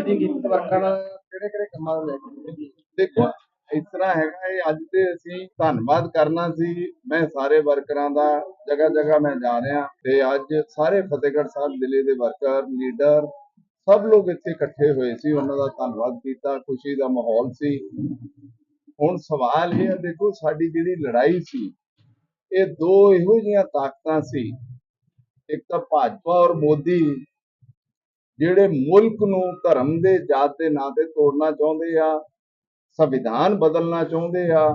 Meeting ਕੀਤੀ ਵਰਕਰਾਂ ਨਾਲ ਕਿਹੜੇ ਕਿਹੜੇ ਕੰਮਾਂ ਨੂੰ ਲੈ ਕੇ ਦੇਖੋ, ਇਸ ਤਰ੍ਹਾਂ ਹੈਗਾ ਇਹ, ਅੱਜ ਤੇ ਅਸੀਂ ਧੰਨਵਾਦ ਕਰਨਾ ਸੀ। ਮੈਂ ਸਾਰੇ ਵਰਕਰਾਂ ਦਾ ਜਗ੍ਹਾ ਜਗ੍ਹਾ ਮੈਂ ਜਾ ਰਿਹਾ ਤੇ ਅੱਜ ਸਾਰੇ ਫਤਿਹਗੜ੍ਹ ਸਾਹਿਬ ਜ਼ਿਲ੍ਹੇ ਦੇ ਵਰਕਰ ਲੀਡਰ ਸਭ ਲੋਕ ਇੱਥੇ ਇਕੱਠੇ ਹੋਏ ਸੀ। ਉਹਨਾਂ ਦਾ ਧੰਨਵਾਦ ਕੀਤਾ, ਖੁਸ਼ੀ ਦਾ ਮਾਹੌਲ ਸੀ। ਹੁਣ ਸਵਾਲ ਇਹ ਹੈ ਦੇਖੋ, ਸਾਡੀ ਜਿਹੜੀ ਲੜਾਈ ਸੀ, ਇਹ ਦੋ ਇਹੋ ਜਿਹੀਆਂ ਤਾਕਤਾਂ ਸੀ। ਇੱਕ ਤਾਂ ਭਾਜਪਾ ਔਰ ਮੋਦੀ ਜਿਹੜੇ ਮੁਲਕ ਨੂੰ ਧਰਮ ਦੇ ਜਾਤ ਦੇ ਨਾਂ ਤੇ ਤੋੜਨਾ ਚਾਹੁੰਦੇ ਆ, ਸੰਵਿਧਾਨ ਬਦਲਣਾ ਚਾਹੁੰਦੇ ਆ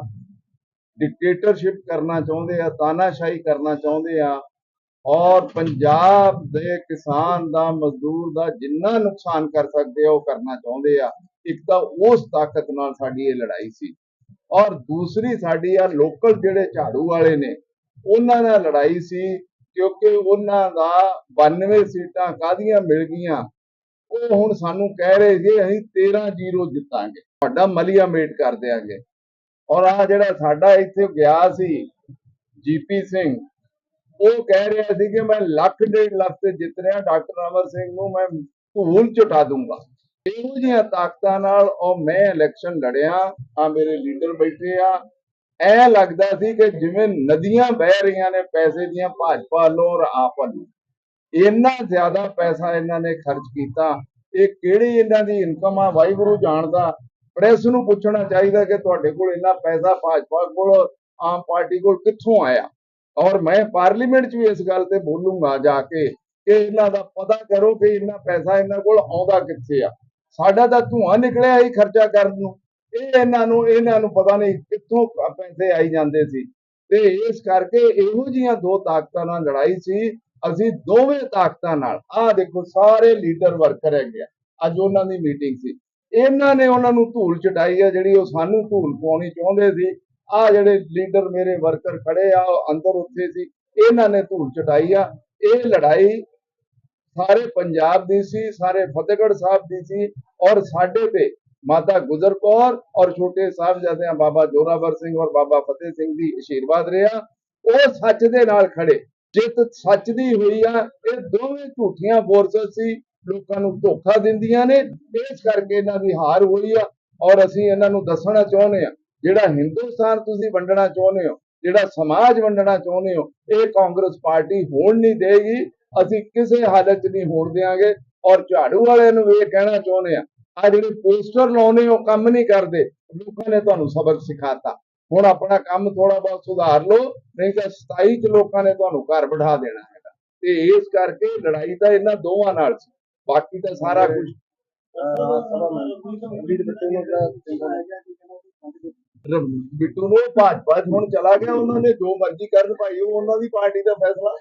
ਡਿਕਟੇਟਰਸ਼ਿਪ ਕਰਨਾ ਚਾਹੁੰਦੇ ਆ, ਤਾਨਾਸ਼ਾਹੀ ਕਰਨਾ ਚਾਹੁੰਦੇ ਆ, ਔਰ ਪੰਜਾਬ ਦੇ ਕਿਸਾਨ ਦਾ, ਮਜ਼ਦੂਰ ਦਾ ਜਿੰਨਾ ਨੁਕਸਾਨ ਕਰ ਸਕਦੇ ਆ, ਉਹ ਕਰਨਾ ਚਾਹੁੰਦੇ ਆ। ਇੱਕ ਤਾਂ ਉਸ ਤਾਕਤ ਨਾਲ ਸਾਡੀ ਇਹ ਲੜਾਈ ਸੀ। ਔਰ ਦੂਸਰੀ ਸਾਡੀ ਆ ਲੋਕਲ ਜਿਹੜੇ ਝਾੜੂ ਵਾਲੇ ਨੇ, ਉਹਨਾਂ ਨਾਲ ਲੜਾਈ ਸੀ, ਕਿਉਂਕਿ ਉਹਨਾਂ ਦਾ 92 ਸੀਟਾਂ ਕਾਦੀਆਂ ਮਿਲ ਗਈਆਂ? ਉਹ ਹੁਣ ਸਾਨੂੰ ਕਹਿ ਰਹੇ ਸੀ, ਅਸੀਂ 13-0 ਜਿੱਤਾਂਗੇ, ਤੁਹਾਡਾ ਮਲੀਆ ਮੇਟ ਕਰ ਦਿਆਂਗੇ। ਔਰ ਆ ਜਿਹੜਾ ਸਾਡਾ ਇੱਥੇ ਗਿਆ ਸੀ ਜੀਪੀ ਸਿੰਘ, ਉਹ ਕਹਿ ਰਿਹਾ ਸੀ ਕਿ ਮੈਂ ਲੱਖ ਡੇਢ ਲੱਖ ਤੇ ਜਿੱਤ ਰਿਹਾ, ਡਾਕਟਰ ਅਮਰ ਸਿੰਘ ਨੂੰ ਮੈਂ ਧੂਲ ਚਟਾ ਦੂੰਗਾ। ਇਹੋ ਜਿਹੀਆਂ ਤਾਕਤਾਂ ਨਾਲ ਉਹ ਮੈਂ ਇਲੈਕਸ਼ਨ ਲੜਿਆ ਆ ਮੇਰੇ ਲੀਡਰ ਬੈਠੇ ਆ। ਐ ਲੱਗਦਾ ਸੀ ਕਿ ਜਿਵੇਂ ਨਦੀਆਂ ਵਹਿ ਰਹੀਆਂ ਨੇ ਪੈਸੇ ਦੀਆਂ, ਭਾਜਪਾ ਵੱਲੋਂ ਔਰ ਆਪ ਵੱਲੋਂ। ਇੰਨਾ ਜ਼ਿਆਦਾ ਪੈਸਾ ਇਹਨਾਂ ਨੇ ਖਰਚ ਕੀਤਾ, ਇਹ ਕਿਹੜੀ ਇਹਨਾਂ ਦੀ ਇਨਕਮ ਆ? ਵਾਹਿਗੁਰੂ ਜਾਣਦਾ। ਪ੍ਰੈਸ ਨੂੰ ਪੁੱਛਣਾ ਚਾਹੀਦਾ ਕਿ ਤੁਹਾਡੇ ਕੋਲ ਇੰਨਾ ਪੈਸਾ ਭਾਜਪਾ ਕੋਲ, ਆਮ ਪਾਰਟੀ ਕੋਲ ਕਿੱਥੋਂ ਆਇਆ? ਔਰ ਮੈਂ ਪਾਰਲੀਮੈਂਟ 'ਚ ਵੀ ਇਸ ਗੱਲ ਤੇ ਬੋਲੂੰਗਾ ਜਾ ਕੇ ਕਿ ਇਹਨਾਂ ਦਾ ਪਤਾ ਕਰੋ ਕਿ ਇੰਨਾ ਪੈਸਾ ਇਹਨਾਂ ਕੋਲ ਆਉਂਦਾ ਕਿੱਥੇ ਆ। ਸਾਡਾ ਤਾਂ ਧੂਆਂ ਨਿਕਲਿਆ ਹੀ ਖਰਚਾ ਕਰਨ ਨੂੰ। ਇਹ ਇਹਨਾਂ ਨੂੰ ਇਹਨਾਂ ਨੂੰ ਪਤਾ ਨਹੀਂ ਕਿੱਥੋਂ ਪੈਸੇ ਆਈ ਜਾਂਦੇ ਸੀ। ਤੇ ਇਸ ਕਰਕੇ ਇਹੋ ਜੀਆਂ ਦੋ ਤਾਕਤਾਂ ਨਾਲ ਲੜਾਈ ਸੀ ਅਸੀਂ ਦੋਵੇਂ ਤਾਕਤਾਂ ਨਾਲ, ਆਹ ਦੇਖੋ ਸਾਰੇ ਲੀਡਰ ਵਰਕਰ ਹੈਗੇ ਆ, ਅੱਜ ਉਹਨਾਂ ਦੀ ਮੀਟਿੰਗ ਸੀ। ਇਹਨਾਂ ਨੇ ਉਹਨਾਂ ਨੂੰ ਧੂਲ ਚਟਾਈ ਆ, ਜਿਹੜੀ ਉਹ ਸਾਨੂੰ ਧੂਲ ਪਾਉਣੀ ਚਾਹੁੰਦੇ ਸੀ। ਆ ਜਿਹੜੇ ਲੀਡਰ ਮੇਰੇ ਵਰਕਰ ਖੜੇ ਆ, ਉਹ ਅੰਦਰ ਉੱਥੇ ਸੀ, ਇਹਨਾਂ ਨੇ ਧੂਲ ਚਟਾਈ ਆ। ਇਹ ਲੜਾਈ ਸਾਰੇ ਪੰਜਾਬ ਦੀ ਸੀ, ਸਾਰੇ ਫਤਿਹਗੜ੍ਹ ਸਾਹਿਬ ਦੀ ਸੀ ਔਰ ਸਾਡੇ ਤੇ ਮਾਤਾ ਗੁਜਰ ਕੌਰ ਔਰ ਛੋਟੇ ਸਾਹਿਬਜ਼ਾਦਿਆਂ ਬਾਬਾ ਜੋਰਾਵਰ ਸਿੰਘ ਔਰ ਬਾਬਾ ਫਤਿਹ ਸਿੰਘ ਦੀ ਆਸ਼ੀਰਵਾਦ ਰਿਹਾ। ਉਹ ਸੱਚ ਦੇ ਨਾਲ ਖੜੇ। ਜਿੱਤ ਸੱਚ ਦੀ ਹੋਈ ਆ। ਇਹ ਦੋਵੇਂ ਝੂਠੀਆਂ ਫੋਰਸਸ ਸੀ, ਲੋਕਾਂ ਨੂੰ ਧੋਖਾ ਦਿੰਦੀਆਂ ਨੇ। ਇਸ ਕਰਕੇ ਇਹਨਾਂ ਦੀ ਹਾਰ ਹੋਈ ਆ ਔਰ ਅਸੀਂ ਇਹਨਾਂ ਨੂੰ ਦੱਸਣਾ ਚਾਹੁੰਦੇ ਆ, ਜਿਹੜਾ ਹਿੰਦੁਸਤਾਨ ਤੁਸੀਂ ਵੰਡਣਾ ਚਾਹੁੰਦੇ ਹੋ, ਜਿਹੜਾ ਸਮਾਜ ਵੰਡਣਾ ਚਾਹੁੰਦੇ ਹੋ, ਇਹ ਕਾਂਗਰਸ ਪਾਰਟੀ ਹੋਣ ਨਹੀਂ ਦੇਗੀ। ਅਸੀਂ ਕਿਸੇ ਹਾਲਤ 'ਚ ਨਹੀਂ ਹੋਣ ਦੇਵਾਂਗੇ ਔਰ ਝਾੜੂ ਵਾਲਿਆਂ ਨੂੰ ਵੀ ਇਹ ਕਹਿਣਾ ਚਾਹੁੰਦੇ ਆ ਆ ਜਿਹੜੇ ਪੋਸਟਰ ਲਾਉਣੇ ਉਹ ਕੰਮ ਨਹੀਂ ਕਰਦੇ। ਲੋਕਾਂ ਨੇ ਤੁਹਾਨੂੰ ਸਬਕ ਸਿਖਾਤਾ। ਹੁਣ ਆਪਣਾ ਕੰਮ ਥੋੜਾ ਬਹੁਤ ਸੁਧਾਰ ਲਓ ਨਹੀਂ ਤਾਂ 27 ਚ ਲੋਕਾਂ ਨੇ ਤੁਹਾਨੂੰ ਘਰ ਬਿਠਾ ਦੇਣਾ ਹੈਗਾ। ਤੇ ਇਸ ਕਰਕੇ ਲੜਾਈ ਤਾਂ ਇਹਨਾਂ ਦੋਵਾਂ ਨਾਲ ਸੀ ਬਾਕੀ ਤਾਂ ਸਾਰਾ ਕੁਝ ਨੂੰ ਬਿੱਟੂ ਨੂੰ ਭਾਜਪਾ 'ਚ ਹੁਣ ਚਲਾ ਗਿਆ ਉਹਨਾਂ ਨੇ ਜੋ ਮਰਜ਼ੀ ਕਰਨ ਭਾਈ ਉਹ ਉਹਨਾਂ ਦੀ ਪਾਰਟੀ ਦਾ ਫੈਸਲਾ।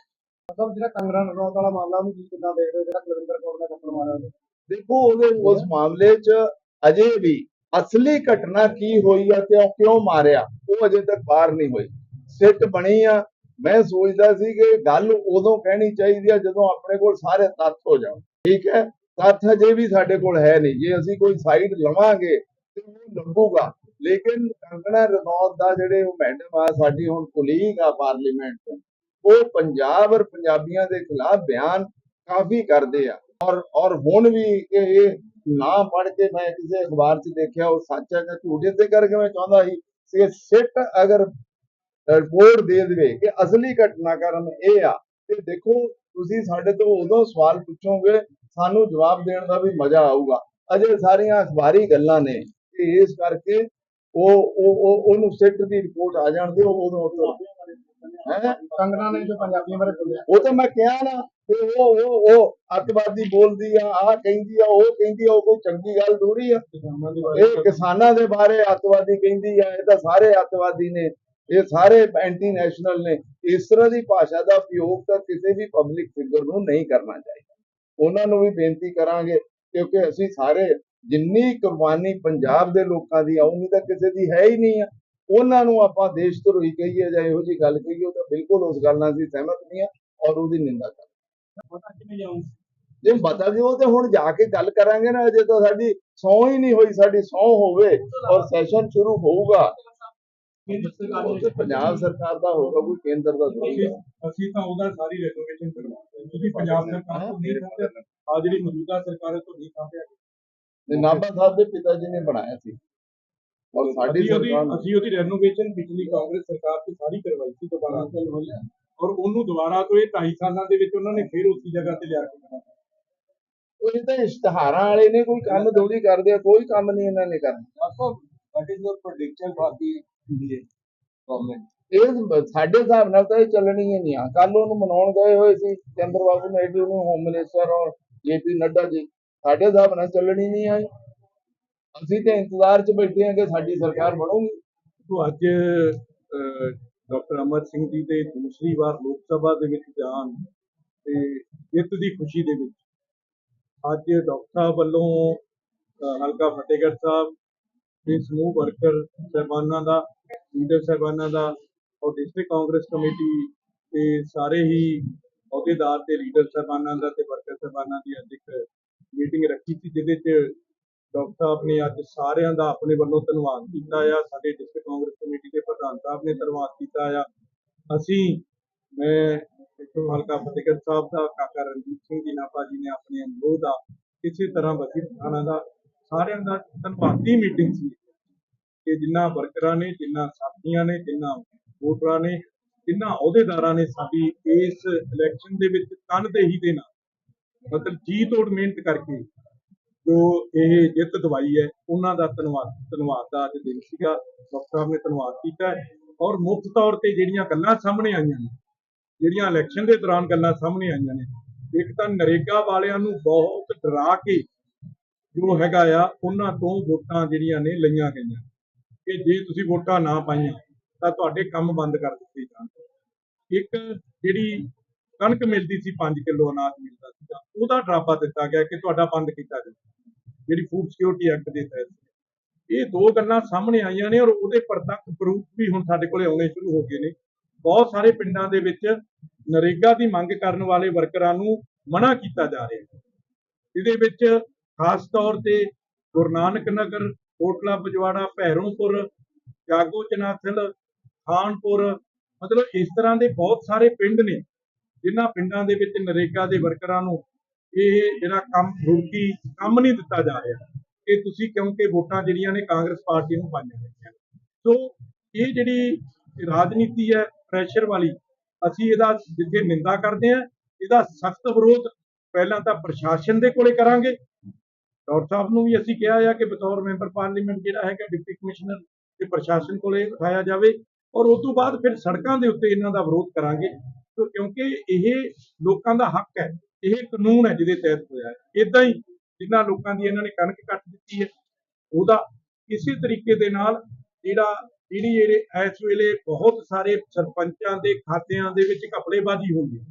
ਮਤਲਬ ਜਿਹੜਾ ਕੰਗਰਾ ਨਰੌਤ ਵਾਲਾ ਮਾਮਲਾ ਉਹਨੂੰ ਤੁਸੀਂ ਕਿੱਦਾਂ ਦੇਖਦੇ ਹੋ ਜਿਹੜਾ ਕੁਲਵਿੰਦਰ ਕੌਰ ਨੇ ਕੱਪੜ ਮਾਰਿਆ ਦੇਖੋ ਉਹਦੇ ਉਸ ਮਾਮਲੇ 'ਚ ਅਜੇ ਵੀ ਅਸਲੀ ਘਟਨਾ ਕੀ ਹੋਈ ਆ ਤੇ ਉਹ ਕਿਉਂ ਮਾਰਿਆ? ਉਹ ਅਜੇ ਤੱਕ ਬਾਹਰ ਨਹੀਂ ਹੋਈ। ਸਿੱਟ ਬਣੀ ਆ। ਮੈਂ ਸੋਚਦਾ ਸੀ ਕਿ ਗੱਲ ਉਦੋਂ ਕਹਿਣੀ ਚਾਹੀਦੀ ਆ ਜਦੋਂ ਆਪਣੇ ਕੋਲ ਸਾਰੇ ਤੱਥ ਹੋ ਜਾਣ। ਠੀਕ ਹੈ? ਤੱਥ ਅਜੇ ਵੀ ਸਾਡੇ ਕੋਲ ਹੈ ਨਹੀਂ। ਜੇ ਅਸੀਂ ਕੋਈ ਸਾਈਡ ਲਵਾਂਗੇ ਤੇ ਉਹ ਲੱਗੂਗਾ ਲੇਕਿਨ ਕੰਗਣਾ ਰਣੌਤ ਦਾ ਜਿਹੜੇ ਉਹ ਮੈਡਮ ਆ, ਸਾਡੀ ਹੁਣ ਕੁਲੀਗ ਆ ਪਾਰਲੀਮੈਂਟ 'ਚ ਉਹ ਪੰਜਾਬ ਔਰ ਪੰਜਾਬੀਆਂ ਦੇ ਖਿਲਾਫ ਬਿਆਨ ਕਾਫੀ ਕਰਦੇ ਆ। ਔਰ ਔਰ ਹੁਣ ਵੀ ਇਹ ਨਾ ਪੜ੍ਹ ਕੇ ਮੈਂ ਕਿਸੇ ਅਖਬਾਰ 'ਚ ਦੇਖਿਆ, ਉਹ ਸੱਚ ਹੈ ਕਿ ਝੂਠ, ਇਸੇ ਕਰਕੇ ਮੈਂ ਚਾਹੁੰਦਾ ਸੀ ਕਿ ਸਿੱਟ ਅਗਰ ਰਿਪੋਰਟ ਦੇ ਦੇਵੇ ਕਿ ਅਸਲੀ ਘਟਨਾਕ੍ਰਮ ਇਹ ਆ। ਤੇ ਦੇਖੋ, ਤੁਸੀਂ ਸਾਡੇ ਤੋਂ ਉਦੋਂ ਸਵਾਲ ਪੁੱਛੋਗੇ, ਸਾਨੂੰ ਜਵਾਬ ਦੇਣ ਦਾ ਵੀ ਮਜ਼ਾ ਆਊਗਾ। ਅਜੇ ਸਾਰੀਆਂ ਅਖਬਾਰੀ ਗੱਲਾਂ ਨੇ ਕਿ ਇਸ ਕਰਕੇ ਉਹ ਉਹ ਉਹਨੂੰ ਸਿੱਟ ਦੀ ਰਿਪੋਰਟ ਆ ਜਾਣ ਦਿਓ, ਉਦੋਂ ਹੈ ਕੰਗਨਾ ਨੇ ਜੋ ਪੰਜਾਬੀਆਂ ਬਾਰੇ ਬੋਲਿਆ। ਉਹ ਤਾਂ ਮੈਂ ਕਿਹਾ ਨਾ ਕਿ ਉਹ ਉਹ ਉਹ ਅੱਤਵਾਦੀ ਬੋਲਦੀ ਆ ਆ ਕਹਿੰਦੀ ਆ ਉਹ ਕਹਿੰਦੀ ਆ ਉਹ ਕੋਈ ਚੰਗੀ ਗੱਲ ਥੋੜੀ ਆ। ਕਿਸਾਨਾਂ ਦੀ ਇਹ ਕਿਸਾਨਾਂ ਦੇ ਬਾਰੇ ਅੱਤਵਾਦੀ ਕਹਿੰਦੀ ਆ ਇਹ ਤਾਂ ਸਾਰੇ ਅੱਤਵਾਦੀ ਨੇ ਇਹ ਸਾਰੇ ਐਂਟੀ ਨੈਸ਼ਨਲ ਨੇ। ਇਸ ਤਰ੍ਹਾਂ ਦੀ ਭਾਸ਼ਾ ਦਾ ਉਪਯੋਗ ਤਾਂ ਕਿਸੇ ਵੀ ਪਬਲਿਕ ਫਿਗਰ ਨੂੰ ਨਹੀਂ ਕਰਨਾ ਚਾਹੀਦਾ। ਉਹਨਾਂ ਨੂੰ ਵੀ ਬੇਨਤੀ ਕਰਾਂਗੇ ਕਿਉਂਕਿ ਅਸੀਂ ਸਾਰੇ ਜਿੰਨੀ ਕੁਰਬਾਨੀ ਪੰਜਾਬ ਦੇ ਲੋਕਾਂ ਦੀ ਆਉਣੀ ਤਾਂ ਕਿਸੇ ਦੀ ਹੈ ਹੀ ਨਹੀਂ ਆ। ਉਹਨਾਂ ਨੂੰ ਆਪਾਂ ਦੇਸ਼ ਧਰੋਹੀ ਕਹੀਏ ਜਾਂ ਇਹੋ ਜੀ ਗੱਲ ਕਹੀਏ ਉਹ ਤਾਂ ਬਿਲਕੁਲ ਉਸ ਗੱਲ ਨਾਲ ਅਸੀਂ ਸਹਿਮਤ ਨਹੀਂ ਆ ਔਰ ਉਹਦੀ ਨਿੰਦਾ ਜਾਊਂ ਜੇ ਪਤਾ ਉਹ ਤੇ ਹੁਣ ਜਾ ਕੇ ਗੱਲ ਕਰਾਂਗੇ ਨਾ ਅਜੇ ਤਾਂ ਸਾਡੀ ਸੌ ਹੀ ਨਹੀਂ ਹੋਈ ਸਾਡੀ ਸੌ ਹੋਵੇ ਔਰ ਸੈਸ਼ਨ ਸ਼ੁਰੂ ਹੋਊਗਾ। ਪੰਜਾਬ ਸਰਕਾਰ ਦਾ ਹੋਊਗਾ ਕੋਈ ਕੇਂਦਰ ਦਾ ਥੋੜ੍ਹੀ ਆ। ਅਸੀਂ ਤਾਂ ਉਹਦਾ ਸਾਰੀ ਰੈਜ਼ੋਲੂਸ਼ਨ ਕਰਵਾਉਂਦੇ ਕਿਉਂਕਿ ਪੰਜਾਬ ਸਰਕਾਰ ਤੋਂ ਨਹੀਂ ਕਰਦੇ ਆ ਜਿਹੜੀ ਮੌਜੂਦਾ ਸਰਕਾਰ ਤੋਂ ਨਹੀਂ ਕਰਦੇ ਨਾਭਾ ਸਾਹਿਬ ਦੇ ਪਿਤਾ ਜੀ ਨੇ ਬਣਾਇਆ ਸੀ। ਔਰ ਸਾਡੀ ਸਰਕਾਰ ਅਸੀਂ ਉਹਦੀ ਰੈਨੋਵੇਸ਼ਨ ਪਿਛਲੀ ਕਾਂਗਰਸ ਸਰਕਾਰ ਤੇ ਸਾਰੀ ਕਰਵਾਈ ਸੀ ਦੁਬਾਰਾ ਔਰ ਉਹਨੂੰ ਦੁਬਾਰਾ ਤੋਂ ਇਹ 2.5 ਸਾਲਾਂ ਦੇ ਵਿੱਚ ਉਹਨਾਂ ਨੇ ਫਿਰ ਉਸੇ ਜਗ੍ਹਾ ਤੇ ਲਿਆ ਕੇ ਬਣਾਇਆ ਉਹ ਇਹ ਤਾਂ ਇਸ਼ਤਿਹਾਰਾਂ ਵਾਲੇ ਨੇ ਕੋਈ ਕੰਮ ਥੋੜੀ ਕਰਦੇ ਆ ਕੋਈ ਕੰਮ ਨਹੀਂ ਇਹਨਾਂ ਨੇ ਕਰਨਾ। ਆਪਕੋ what is your prediction for the India government ਇਹ ਸਾਡੇ ਹਿਸਾਬ ਨਾਲ ਤਾਂ ਇਹ ਚੱਲਣੀ ਹੀ ਨਹੀਂ ਆ। ਕੱਲ ਉਹਨੂੰ ਮਨਾਉਣ ਗਏ ਹੋਏ ਸੀ ਚੰਦਰਬਾਬੂ ਨਾਇਡੂ ਨੂੰ ਹੋਮ ਮਿਨਿਸਟਰ ਔਰ ਜੇਪੀ ਨੱਡਾ ਜੀ। ਸਾਡੇ ਹਿਸਾਬ ਨਾਲ ਚੱਲਣੀ ਨਹੀਂ ਆਈ ਅਸੀਂ ਤੇ ਇੰਤਜ਼ਾਰ 'ਚ ਬੈਠੇ ਹਾਂ ਕਿ ਸਾਡੀ ਸਰਕਾਰ ਬਣੂਗੀ। ਤੋਂ ਅੱਜ ਡਾਕਟਰ ਅਮਰ ਸਿੰਘ ਜੀ ਦੇ ਦੂਸਰੀ ਵਾਰ ਲੋਕ ਸਭਾ ਦੇ ਵਿੱਚ ਜਾਣ ਤੇ ਜਿੱਤ ਦੀ ਖੁਸ਼ੀ ਦੇ ਵਿੱਚ। ਅੱਜ ਡਾਕਟਰ ਸਾਹਿਬ ਵੱਲੋਂ ਹਲਕਾ ਫਤਿਹਗੜ੍ਹ ਸਾਹਿਬ ਦੇ ਸਮੂਹ ਵਰਕਰ ਸਹਿਬਾਨਾਂ ਦਾ, ਲੀਡਰ ਸਹਿਬਾਨਾਂ ਦਾ ਔਰ ਡਿਸਟ੍ਰਿਕਟ ਕਾਂਗਰਸ ਕਮੇਟੀ ਤੇ ਸਾਰੇ ਹੀ ਅਹੁਦੇਦਾਰ ਤੇ ਲੀਡਰ ਸਹਿਬਾਨਾਂ ਦਾ ਤੇ ਵਰਕਰ ਸਹਿਬਾਨਾਂ ਦੀ ਅੱਜ ਇੱਕ ਮੀਟਿੰਗ ਰੱਖੀ ਸੀ, ਜਿਹਦੇ 'ਚ ਡਾਕਟਰ ਸਾਹਿਬ ਨੇ ਅੱਜ ਸਾਰਿਆਂ ਦਾ ਆਪਣੇ ਵੱਲੋਂ ਧੰਨਵਾਦ ਕੀਤਾ ਆ, ਸਾਡੇ ਡਿਸਟ੍ਰਿਕਟ ਕਾਂਗਰਸ ਕਮੇਟੀ ਦੇ ਪ੍ਰਧਾਨ ਸਾਹਿਬ ਨੇ ਧੰਨਵਾਦ ਕੀਤਾ ਆ। ਅਸੀਂ, ਮੈਂ ਇੱਥੋਂ ਹਲਕਾ ਫਤਿਹਗੜ੍ਹ ਸਾਹਿਬ ਦਾ ਕਾਕਾ ਰਣਜੀਤ ਸਿੰਘ ਜੀ ਨਾਪਾ ਜੀ ਨੇ ਆਪਣੇ ਅਨੁਰੋਧ ਦਾ ਕਿਸੇ ਤਰ੍ਹਾਂ ਵਜ਼ੀਰ ਖਾਨਾ ਦਾ ਸਾਰਿਆਂ ਦਾ ਧੰਨਵਾਦੀ ਮੀਟਿੰਗ ਸੀ। ਕਿ ਜਿੰਨਾ ਵਰਕਰਾਂ ਨੇ, ਜਿੰਨਾ ਸਾਥੀਆਂ ਨੇ, ਜਿੰਨਾ ਵੋਟਰਾਂ ਨੇ, ਜਿੰਨਾ ਅਹੁਦੇਦਾਰਾਂ ਨੇ ਸਾਡੀ ਇਸ ਇਲੈਕਸ਼ਨ ਦੇ ਵਿੱਚ ਕੰਨ ਤੇ ਹੀ ਦੇਣਾ। ਮਤਲਬ ਜੀ ਤੋੜ ਮਿਹਨਤ ਕਰਕੇ ਜੋ ਇਹ ਜਿੱਤ ਦਵਾਈ ਹੈ, ਉਹਨਾਂ ਦਾ ਧੰਨਵਾਦ ਧੰਨਵਾਦ ਦਾ ਅੱਜ ਦਿਨ ਸੀਗਾ, ਡਾਕਟਰ ਸਾਹਿਬ ਨੇ ਧੰਨਵਾਦ ਕੀਤਾ ਔਰ ਮੁੱਖ ਤੌਰ ਤੇ ਜਿਹੜੀਆਂ ਗੱਲਾਂ ਸਾਹਮਣੇ ਆਈਆਂ ਨੇ, ਜਿਹੜੀਆਂ ਇਲੈਕਸ਼ਨ ਦੇ ਦੌਰਾਨ ਗੱਲਾਂ ਸਾਹਮਣੇ ਆਈਆਂ ਨੇ, ਇੱਕ ਤਾਂ ਨਰੇਗਾ ਵਾਲਿਆਂ ਨੂੰ ਬਹੁਤ ਡਰਾ ਕੇ ਜੋ ਹੈਗਾ ਆ, ਉਹਨਾਂ ਤੋਂ ਵੋਟਾਂ ਜਿਹੜੀਆਂ ਨੇ ਲਈਆਂ ਗਈਆਂ। ਕਿ ਜੇ ਤੁਸੀਂ ਵੋਟਾਂ ਨਾ ਪਾਈਆਂ, ਤਾਂ ਤੁਹਾਡੇ ਕੰਮ ਬੰਦ ਕਰ ਦਿੱਤੇ ਜਾਣਗੇ। ਇੱਕ ਜਿਹੜੀ ਕਣਕ ਮਿਲਦੀ ਸੀ 5 ਕਿਲੋ ਅਨਾਜ ਮਿਲਦਾ ਸੀਗਾ। ਉਹਦਾ ਡਰਾਪਾ ਦਿੱਤਾ ਗਿਆ ਕਿ ਤੁਹਾਡਾ ਬੰਦ ਕੀਤਾ ਜਾਵੇ, ਜਿਹੜੀ ਫੂਡ ਸਿਕਿਉਰਿਟੀ ਐਕਟ ਦੇ ਤਹਿਤ। ਇਹ ਦੋ ਗੱਲਾਂ ਸਾਹਮਣੇ ਆਈਆਂ ਨੇ ਔਰ ਉਹਦੇ ਪ੍ਰਤੱਖ ਪ੍ਰੂਫ ਵੀ ਹੁਣ ਸਾਡੇ ਕੋਲੇ ਆਉਣੇ ਸ਼ੁਰੂ ਹੋ ਗਏ ਨੇ। ਬਹੁਤ ਸਾਰੇ ਪਿੰਡਾਂ ਦੇ ਵਿੱਚ ਨਰੇਗਾ ਦੀ ਮੰਗ ਕਰਨ ਵਾਲੇ ਵਰਕਰਾਂ ਨੂੰ ਮਨਾ ਕੀਤਾ ਜਾ ਰਿਹਾ ਹੈ। ਇਹਦੇ ਵਿੱਚ ਖਾਸ ਤੌਰ ਤੇ ਗੁਰੂ ਨਾਨਕ ਨਗਰ ਕੋਟਲਾ ਬਜਵਾੜਾ ਭੈਰੋਂਪੁਰ, ਜਾਗੋ ਚਨਾਥਲ, ਖਾਨਪੁਰ, ਮਤਲਬ ਇਸ ਤਰ੍ਹਾਂ ਦੇ ਬਹੁਤ ਸਾਰੇ ਪਿੰਡ ਨੇ ਜਿਨ੍ਹਾਂ ਪਿੰਡਾਂ ਦੇ ਵਿੱਚ ਨਰੇਗਾ ਦੇ ਵਰਕਰਾਂ ਨੂੰ ਇਹ ਜਿਹੜਾ ਕੰਮ ਰੋਕੀ, ਕੰਮ ਨਹੀਂ ਦਿੱਤਾ ਜਾ ਰਿਹਾ ਕਿ ਤੁਸੀਂ ਕਿਉਂਕਿ ਵੋਟਾਂ ਜਿਹੜੀਆਂ ਨੇ ਕਾਂਗਰਸ ਪਾਰਟੀ ਨੂੰ ਪਾਈਆਂ ਗਈਆਂ। ਸੋ ਇਹ ਜਿਹੜੀ ਰਾਜਨੀਤੀ ਹੈ ਪ੍ਰੈਸ਼ਰ ਵਾਲੀ, ਅਸੀਂ ਇਹਦਾ ਜਿੱਥੇ ਨਿੰਦਾ ਕਰਦੇ ਹਾਂ, ਇਹਦਾ ਸਖਤ ਵਿਰੋਧ ਪਹਿਲਾਂ ਤਾਂ ਪ੍ਰਸ਼ਾਸਨ ਦੇ ਕੋਲੇ ਕਰਾਂਗੇ। ਡਾਕਟਰ ਸਾਹਿਬ ਨੂੰ ਵੀ ਅਸੀਂ ਕਿਹਾ ਆ ਕਿ ਬਤੌਰ ਮੈਂਬਰ ਪਾਰਲੀਮੈਂਟ ਜਿਹੜਾ ਹੈਗਾ, ਡਿਪਟੀ ਕਮਿਸ਼ਨਰ ਤੇ ਪ੍ਰਸ਼ਾਸਨ ਕੋਲੇ ਉਠਾਇਆ ਜਾਵੇ ਔਰ ਉਸ ਤੋਂ ਬਾਅਦ ਫਿਰ ਸੜਕਾਂ ਦੇ ਉੱਤੇ ਇਹਨਾਂ ਦਾ ਵਿਰੋਧ ਕਰਾਂਗੇ। ਕਿਉਂਕਿ ਇਹ ਲੋਕਾਂ ਦਾ ਹੱਕ ਹੈ, ਇਹ ਕਾਨੂੰਨ ਹੈ ਜਿਹਦੇ ਤਹਿਤ ਹੋਇਆ ਹੈ। ਇਦਾਂ ਹੀ ਜਿਨ੍ਹਾਂ ਲੋਕਾਂ ਦੀ ਇਹਨਾਂ ਨੇ ਕਣਕ ਕੱਟ ਦਿੱਤੀ ਹੈ, ਉਹਦਾ ਕਿਸੇ ਤਰੀਕੇ ਦੇ ਨਾਲ ਜਿਹੜਾ ਜਿਹੜੀ ਇਹ ਇਸ ਵੇਲੇ ਬਹੁਤ ਸਾਰੇ ਸਰਪੰਚਾਂ ਦੇ ਖਾਤਿਆਂ ਦੇ ਵਿੱਚ ਘਪਲੇਬਾਜ਼ੀ ਹੋਈ ਹੈ,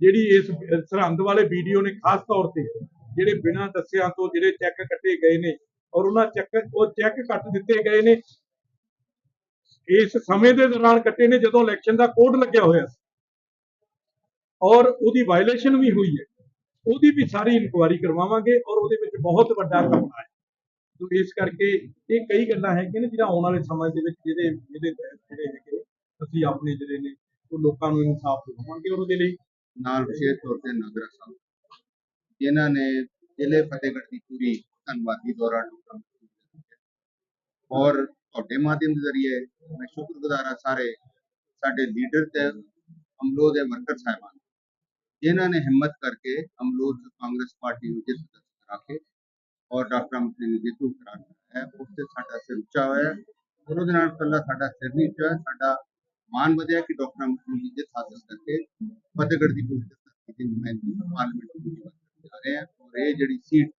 ਜਿਹੜੀ ਇਸ ਸਰਹੰਦ ਵਾਲੇ ਵੀਡੀਓ ਨੇ ਖਾਸ ਤੌਰ ਤੇ, ਜਿਹੜੇ ਬਿਨਾਂ ਦੱਸਿਆਂ ਤੋਂ ਜਿਹੜੇ ਚੈੱਕ ਕੱਟੇ ਗਏ ਨੇ ਔਰ ਉਹਨਾਂ ਚੈੱਕ, ਉਹ ਚੈੱਕ ਕੱਟ ਦਿੱਤੇ ਗਏ ਨੇ, ਇਸ ਸਮੇਂ ਦੇ ਦੌਰਾਨ ਕੱਟੇ ਨੇ ਜਦੋਂ ਇਲੈਕਸ਼ਨ ਦਾ ਕੋਡ ਲੱਗਿਆ ਹੋਇਆ ਸੀ। ਔਰ ਉਹਦੀ ਵਾਇਲੇਸ਼ਨ ਵੀ ਹੋਈ ਹੈ। ਉਹਦੀ ਵੀ ਸਾਰੀ ਇਨਕੁਆਇਰੀ ਕਰਵਾਵਾਂਗੇ ਔਰ ਉਹਦੇ ਵਿੱਚ ਬਹੁਤ ਵੱਡਾ ਕੰਮ ਹੈ ਸੋ ਇਸ ਕਰਕੇ ਇਹ ਕਈ ਗੱਲਾਂ ਹੈਗੀਆਂ ਨੇ ਜਿਹੜਾ ਆਉਣ ਵਾਲੇ ਸਮੇਂ ਦੇ ਵਿੱਚ ਜਿਹੜੇ ਜਿਹੜੇ ਜਿਹੜੇ ਹੈਗੇ ਅਸੀਂ ਆਪਣੇ ਜਿਹੜੇ ਨੇ, ਉਹ ਲੋਕਾਂ ਨੂੰ ਇਨਸਾਫ ਦਿਵਾਵਾਂਗੇ ਔਰ ਉਹਦੇ ਲਈ ਨਾਲ ਵਿਸ਼ੇਸ਼ ਤੌਰ ਤੇ ਨਾਗਰਾ ਸਾਹਿਬ ਜਿਨ੍ਹਾਂ ਨੇ ਜ਼ਿਲ੍ਹੇ ਫਤਿਹਗੜ੍ਹ ਦੀ ਪੂਰੀ ਧੰਨਵਾਦੀ ਦੌਰਾ ਲੋਕਾਂ ਨੂੰ ਔਰ ਤੁਹਾਡੇ ਮਾਧਿਅਮ ਦੇ ਜ਼ਰੀਏ ਮੈਂ ਸ਼ੁਕਰਗੁਜ਼ਾਰ ਹਾਂ ਸਾਰੇ ਸਾਡੇ ਲੀਡਰ ਤੇ ਅਮਲੋ ਦੇ ਵਰਕਰ ਸਾਹਿਬਾਨ। ਜਿਨ੍ਹਾਂ ਨੇ ਹਿੰਮਤ ਕਰਕੇ ਅਮਲੋ ਤੋਂ ਕਾਂਗਰਸ ਪਾਰਟੀ ਨੂੰ ਜਿੱਤ ਦਰਜ ਕਰਾ ਕੇ ਔਰ ਡਾਕਟਰ ਅਮਰ ਨੂੰ ਜੇਤੂ ਕਰਾ ਹੈ ਉਸ ਤੇ ਸਾਡਾ ਸਿਰ ਉੱਚਾ ਹੋਇਆ ਹੈ। ਔਰ ਉਹਦੇ ਨਾਲ ਇਕੱਲਾ ਸਾਡਾ ਸਿਰ ਨਹੀਂ ਉੱਚਾ ਸਾਡਾ ਮਾਣ ਵਧਿਆ ਕਿ ਡਾਕਟਰ ਅਮਰ ਨੂੰ ਜਿੱਤ ਹਾਸਲ ਕਰਕੇ ਫਤਿਹਗੜ੍ਹ ਦੀ ਪੁਲਿਸ ਧਰਤੀ ਦੀ ਨੁਮਾਇੰਦਗੀ ਪਾਰਲੀਮੈਂਟ ਦੀ ਜਾ ਰਹੇ ਆ ਔਰ ਇਹ ਜਿਹੜੀ ਸੀਟ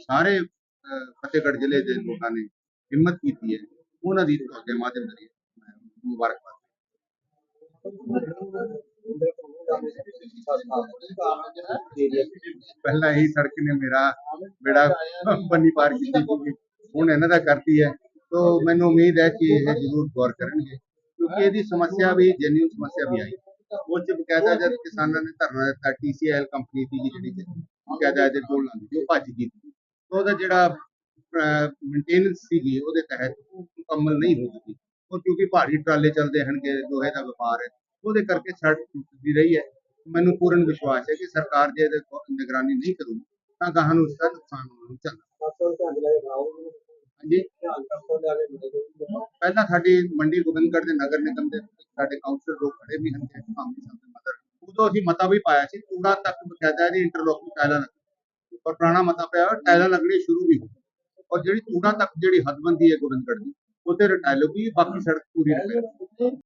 ਸਾਰੇ ਅਹ, ਫਤਿਹਗੜ੍ਹ ਜ਼ਿਲ੍ਹੇ ਦੇ ਲੋਕਾਂ ਨੇ ਹਿੰਮਤ ਕੀਤੀ ਹੈ ਉਹਨਾਂ ਦੀ ਤੁਹਾਡੇ ਮਾਧਿਅਮ ਜ਼ਰੀਏ ਮੈਂ ਮੁਬਾਰਕਬਾਦ ਪਹਿਲਾਂ ਹੀ ਸੜਕ ਨੇ ਮੇਰਾ ਬੇੜਾ ਬੰਨੀ ਪਾਰ ਕੀਤੀ ਸੀ ਹੁਣ ਇਹਨਾਂ ਦਾ ਕਰਤੀ ਹੈ। ਤੋ ਮੈਨੂੰ ਉਮੀਦ ਹੈ ਕਿ ਇਹ ਜ਼ਰੂਰ ਗੌਰ ਕਰਨਗੇ। ਕਿਉਂਕਿ ਇਹਦੀ ਸਮੱਸਿਆ ਵੀ ਜੈਨੂਇਨ ਸਮੱਸਿਆ ਵੀ ਆਈ। ਉਹ ਚ ਬਕਾਇਦਾ ਜਦ ਕਿਸਾਨਾਂ ਨੇ ਧਰਨਾ ਦਿੱਤਾ TCL ਕੰਪਨੀ ਸੀ ਜਿਹੜੀ ਬਕਾਇਦਾ ਇਹਦੇ ਕੋਲ ਆਉਂਦੀ ਉਹ ਭੱਜ ਗਈ ਉਹਦਾ ਜਿਹੜਾ ਮੇਨਟੇਨੈਂਸ ਸੀਗੀ, ਉਹਦੇ ਤਹਿਤ ਮੁਕੰਮਲ ਨਹੀਂ ਹੋ ਸਕੀ। ਉਹ ਕਿਉਂਕਿ ਭਾਰੀ ਟਰਾਲੇ ਚੱਲਦੇ ਹਨਗੇ ਲੋਹੇ ਦਾ ਵਪਾਰ ਹੈ ਉਹਦੇ ਕਰਕੇ ਸੜਕ ਟੁੱਟਦੀ ਰਹੀ ਹੈ। ਮੈਨੂੰ ਪੂਰਨ ਵਿਸ਼ਵਾਸ ਹੈ ਕਿ ਸਰਕਾਰ ਜੇ ਇਹਦੇ ਨਿਗਰਾਨੀ ਨਹੀਂ ਕਰੂਗੀ ਤਾਂ ਗਾਹਾਂ ਨੂੰ ਇਸ ਦਾ ਨੁਕਸਾਨ ਹੋਣ ਨੂੰ ਚੱਲਦਾ ਹਾਂਜੀ? ਪਹਿਲਾਂ ਸਾਡੀ ਮੰਡੀ ਗੋਬਿੰਦਗੜ੍ਹ ਦੇ ਨਗਰ ਨਿਗਮ ਦੇ ਸਾਡੇ ਕਾਉਂਸਲਰ ਲੋਕ ਖੜੇ ਵੀ ਹਨ ਭਾਵੇਂ ਸਾਡੇ ਮਦਰ ਉਦੋਂ ਅਸੀਂ ਮਤਾ ਵੀ ਪਾਇਆ ਸੀ ਕੂੜਾ ਤੱਕ ਬਕਾਇਦਾ ਦੀ ਇੰਟਰਲੋਕ ਟਾਇਲਾਂ ਲੱਗ ਔਰ ਪੁਰਾਣਾ ਮਤਾ ਪਿਆ ਟਾਇਲਾਂ ਲੱਗਣੀ ਸ਼ੁਰੂ ਵੀ। ਔਰ ਜਿਹੜੀ ਕੂੜਾ ਤੱਕ ਜਿਹੜੀ ਹੱਦਬੰਦੀ ਹੈ ਗੋਬਿੰਦਗੜ੍ਹ ਦੀ ਉੱਥੇ ਟਾਇਲ ਲੱਗੀ ਬਾਕੀ ਸੜਕ ਪੂਰੀ ਰਿਪੇਅਰ